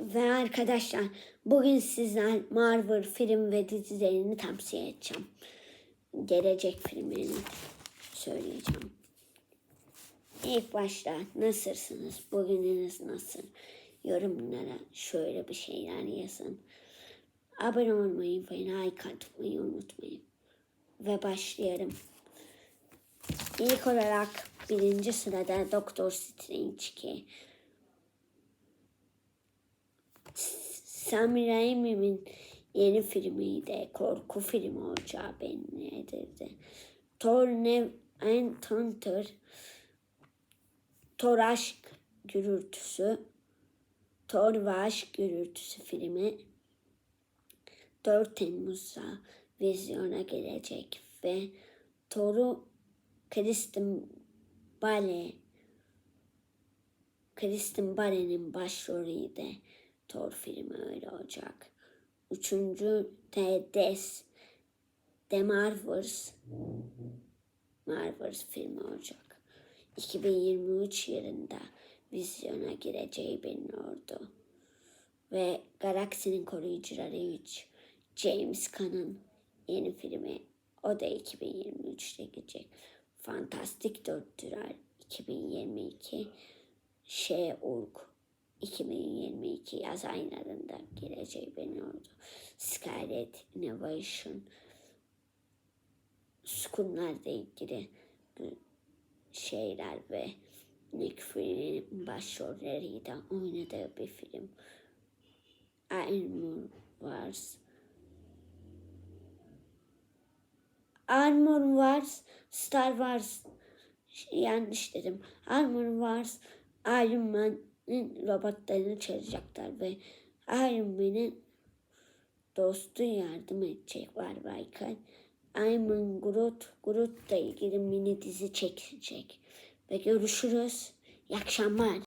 Ve arkadaşlar bugün sizler Marvel film ve dizilerini tavsiye edeceğim. Gelecek filmlerini söyleyeceğim. İlk başta nasılsınız? Bugününüz nasıl? Yorumlara şöyle bir şeyler yazın. Abone olmayı ve like atmayı unutmayın. Ve başlayalım. İlk olarak birinci sırada Doktor Strange 2. Sam Raimi'nin yeni filmiydi. Korku filmi olacağı belli edildi. Thor Nev and Thunder Thor Aşk Gürültüsü Thor ve Aşk Gürültüsü filmi 4 Temmuz'da vizyona gelecek ve Thor'u Kristen Bale Kristen Bale'nin başrolüyle Thor filmi öyle olacak. Üçüncü de Des The Marvels Marvels filmi olacak. 2023 yılında vizyona gireceği biliniyordu. Ve Galaksinin Koruyucuları 3 James Gunn'ın yeni filmi o da 2023'te gelecek. Fantastik Dörtlüler 2022 Şey Urg 2022 yaz aylarında geleceği biliniyordu. Scarlet Innovation Skunlarla ilgili şeyler ve Nick Fury'nin başrolleriyle oynadığı bir film. Iron Wars Armor Wars, Star Wars yanlış dedim. Armor Wars Iron Man'in robotlarını çalacaklar ve Iron Man'in dostu yardım edecek var Baykal. Iron Groot, Groot'la ilgili mini dizi çekecek. Ve görüşürüz. İyi akşamlar.